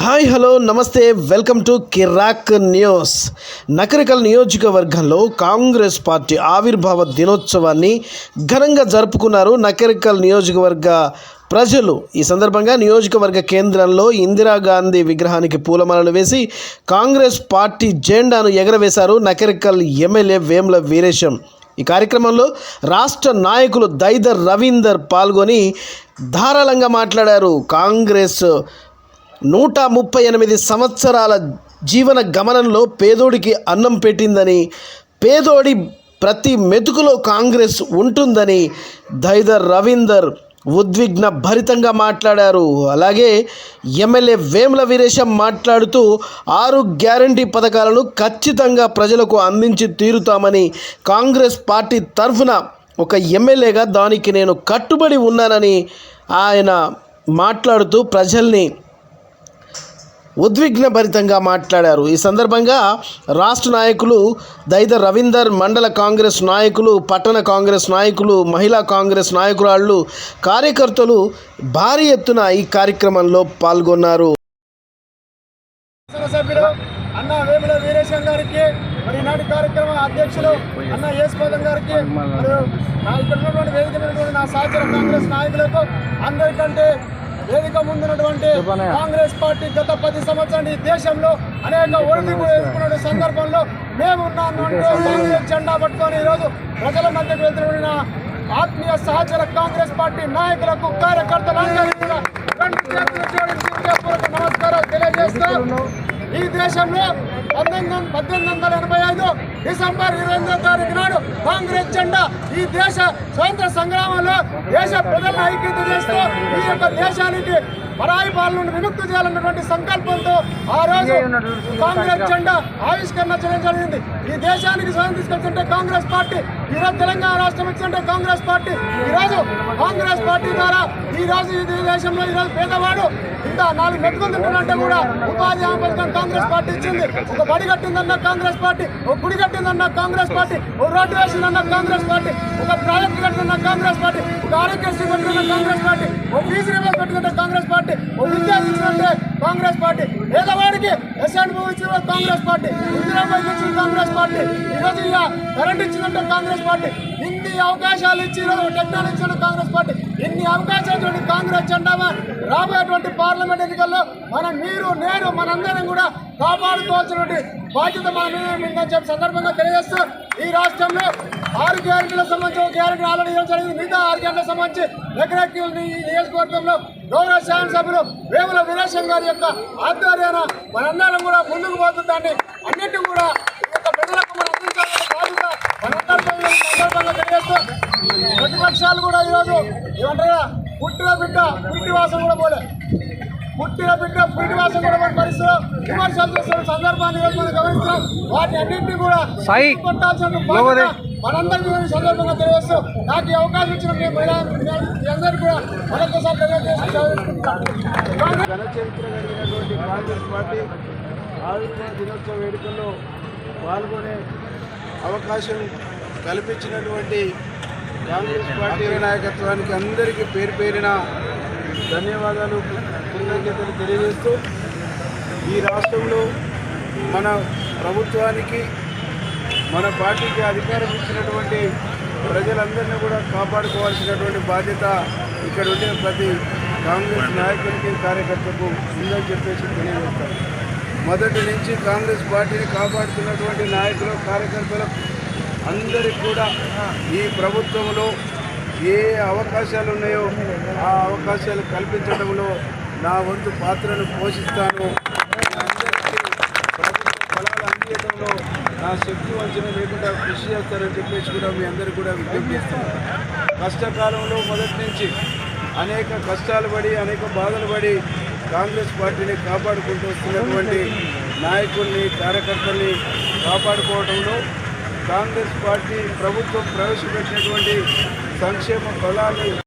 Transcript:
Hi hello నమస్తే welcome to Kirak news. Nakrekal నియోజకవర్గంలో Congress party ఆవిర్భావ దినోత్సవాన్ని ఘనంగా జరుపుకున్నారు నకరికల్ నియోజకవర్గ ప్రజలు. ఈ సందర్భంగా నియోజకవర్గ కేంద్రంలో ఇందిరాగాంధీ విగ్రహానికి పూలమాలలు వేసి కాంగ్రెస్ పార్టీ జెండాను ఎగరవేశారు నకరికల్ ఎమ్మెల్యే వేముల వీరేశం. ఈ కార్యక్రమంలో రాష్ట్ర నాయకులు దైదర్ రవీందర్ పాల్గొని ధారాళంగా మాట్లాడారు కాంగ్రెస్ నూట ముప్పై ఎనిమిది సంవత్సరాల జీవన గమనంలో పేదోడికి అన్నం పెట్టిందని పేదోడి ప్రతి మెతుకులో కాంగ్రెస్ ఉంటుందని దైదర్ రవీందర్ ఉద్విగ్న భరితంగా మాట్లాడారు. అలాగే ఎమ్మెల్యే వేముల వీరేశం మాట్లాడుతూ ఆరు గ్యారంటీ పథకాలను ఖచ్చితంగా ప్రజలకు అందించి తీరుతామని కాంగ్రెస్ పార్టీ తరఫున ఒక ఎమ్మెల్యేగా దానికి నేను కట్టుబడి ఉన్నానని ఆయన మాట్లాడుతూ ప్రజల్ని ఉద్విగ్నభరితంగా మాట్లాడారు. ఈ సందర్భంగా రాష్ట్ర నాయకులు దైద రవీందర్ మండల కాంగ్రెస్ నాయకులు పట్టణ కాంగ్రెస్ నాయకులు మహిళా కాంగ్రెస్ నాయకురాళ్ళు కార్యకర్తలు భారీ ఎత్తున ఈ కార్యక్రమంలో పాల్గొన్నారు. అన్న వేముల వీరేశం గారికి మరి ఈనాటి కార్యక్రమ అధ్యక్షులు అన్న యేసుపాదం గారికి మరియు నా ఇక్కడ ఉన్నటువంటి వేదిక నా సహచర కాంగ్రెస్ నాయకులకు అందరికంటే వేదిక ముందున్నటువంటి కాంగ్రెస్ పార్టీ గత పది సంవత్సరాలు ఈ దేశంలో అనేక ఒడిదుడుకులు ఎదుర్కొన్న సందర్భంలో మేము ఉన్నాము అంటూ కాంగ్రెస్ జెండా పట్టుకొని ఈరోజు ప్రజల మధ్యకు వెళ్తున్న ఆత్మీయ సహచర కాంగ్రెస్ పార్టీ నాయకులకు కార్యకర్తలందరికీ కూడా రెండు చేతులు జోడించి హృదయపూర్వక నమస్కారాలు తెలియజేస్తూ ఈ దేశంలో పద్దెనిమిది పద్దెనిమిది వందల ఎనభై ఐదు డిసెంబర్ ఇరవై ఎనిమిదో తారీఖు నాడు కాంగ్రెస్ జెండా ఈ దేశ స్వాతంత్ర సంగ్రామంలో దేశ ప్రజలను ఐక్యత చేస్తూ ఈ యొక్క దేశానికి పరాయి పాలన విముక్తి చేయాలన్నటువంటి సంకల్పంతో ఆ రోజు కాంగ్రెస్ జెండా ఆవిష్కరణ చేయడం జరిగింది. ఈ దేశానికి స్వయం తీసుకొచ్చింటే కాంగ్రెస్ పార్టీ ఈ రోజు తెలంగాణ రాష్ట్రం ఇచ్చింటే కాంగ్రెస్ పార్టీ. ఈ రోజు కాంగ్రెస్ పార్టీ ద్వారా ఈ రోజు ఈ దేశంలో ఈ రోజు పేదవాడు ఇంకా నాలుగు తింటున్నంటే కూడా ఉపాధి హామీ పథకం కాంగ్రెస్ పార్టీ ఇచ్చింది. ఒక బడి కట్టిందన్న కాంగ్రెస్ పార్టీ ఒక గుడి కట్టిందన్న కాంగ్రెస్ పార్టీ ఒక రోడ్డు వేసిందన్న కాంగ్రెస్ పార్టీ ఒక ప్రాజెక్ట్ కట్టిందన్న కాంగ్రెస్ పార్టీ ఒక ఆరోగ్యశ్రీ కట్టిందన్న కాంగ్రెస్ పార్టీ ఒక ఫీజు రివర్స్ కట్టిందంటే కాంగ్రెస్ పార్టీ. పార్టీ ఉద్యోగం ఇచ్చినట్టే కాంగ్రెస్ పార్టీ. పేదవాడికి ఎస్ఎండ్ భూమి ఇచ్చిన కాంగ్రెస్ పార్టీ. ఇందిరాబాద్ ఇచ్చిన కాంగ్రెస్ పార్టీ. ఈరోజు ఇక కరెంట్ ఇచ్చినట్టే కాంగ్రెస్ పార్టీ. ఇన్ని అవకాశాలు ఇచ్చి ఈరోజు టెక్నాలజీ ఇచ్చిన కాంగ్రెస్ పార్టీ. ఇన్ని అవకాశాలు కాంగ్రెస్ జెండా రాబోయేటువంటి పార్లమెంట్ ఎన్నికల్లో మనం మీరు నేను మనందరం కూడా కాపాడుకోవాల్సినటువంటి బాధ్యత మన మీద చెప్పి సందర్భంగా తెలియజేస్తూ ఈ రాష్ట్రంలో ఆరు గ్యారెంటీలకు సంబంధించి ఒక గ్యారెంటీ ఆల్రెడీ ఇవ్వడం జరిగింది. మిగతా ఆరు గ్యారెంటీలకు సంబంధించి ఎకరెక్కి నియోజకవర్గంలో గౌరవ శాసనసభ్యులు వేముల వీరేశం గారి యొక్క ఆధ్వర్యాన మనందరం కూడా ముందుకు పోతుందాన్ని అన్నిటి కూడా యొక్క ప్రజలకు మనం అందించాలనే బాధ్యత మనందరిపై సందర్భంగా తెలియజేస్తూ ప్రతిపక్షాలు కూడా ఈరోజు ఏమంటారా? పుట్టిన బిడ్డ పుట్టి వాసం కూడా పోలే. పుట్టిన బిడ్డ పుట్టి వాసం కూడా మన పరిస్థితిలో విమర్శలు చేస్తున్న సందర్భాన్ని ఈరోజు మనం గమనిస్తున్నాం. వాటి అన్నింటినీ కూడా కొట్టాల్సిన బాధ్యత మనందరికీ సందర్భంగా తెలియజేస్తూ నాకు ఈ అవకాశం ఇచ్చిన మీ మహిళా- అందరికీ కూడా మరొకసారి తెలియజేస్తున్నాను కాంగ్రెస్ పార్టీ ఆవిర్భావ దినోత్సవ వేడుకల్లో పాల్గొనే అవకాశం కల్పించినటువంటి కాంగ్రెస్ పార్టీ నాయకత్వానికి అందరికీ పేరు పేరిన ధన్యవాదాలు కృతజ్ఞతలు తెలియజేస్తూ ఈ రాష్ట్రంలో మన ప్రభుత్వానికి మన పార్టీకి అధికారం ఇచ్చినటువంటి ప్రజలందరినీ కూడా కాపాడుకోవాల్సినటువంటి బాధ్యత ఇక్కడ ఉండే ప్రతి కాంగ్రెస్ నాయకునికి కార్యకర్తకు ఉందని చెప్పేసి తెలియజేస్తారు మొదటి నుంచి కాంగ్రెస్ పార్టీని కాపాడుతున్నటువంటి నాయకులు కార్యకర్తలు అందరికి కూడా ఈ ప్రభుత్వంలో ఏ అవకాశాలు ఉన్నాయో ఆ అవకాశాలు కల్పించడంలో నా వంతు పాత్రను పోషిస్తాను. అందరికీ ఫలాలు అందించడంలో నా శక్తి వంచన లేకుండా కృషి చేస్తారని చెప్పేసి కూడా మీ అందరికీ కూడా విజ్ఞప్తి చేస్తున్నాను. కష్టకాలంలో మొదటి నుంచి అనేక కష్టాలు పడి అనేక బాధలు పడి కాంగ్రెస్ పార్టీని కాపాడుకుంటూ వస్తున్నటువంటి నాయకుల్ని కార్యకర్తల్ని కాపాడుకోవడంలో కాంగ్రెస్ పార్టీ ప్రభుత్వం ప్రవేశపెట్టినటువంటి సంక్షేమ ఫలాలు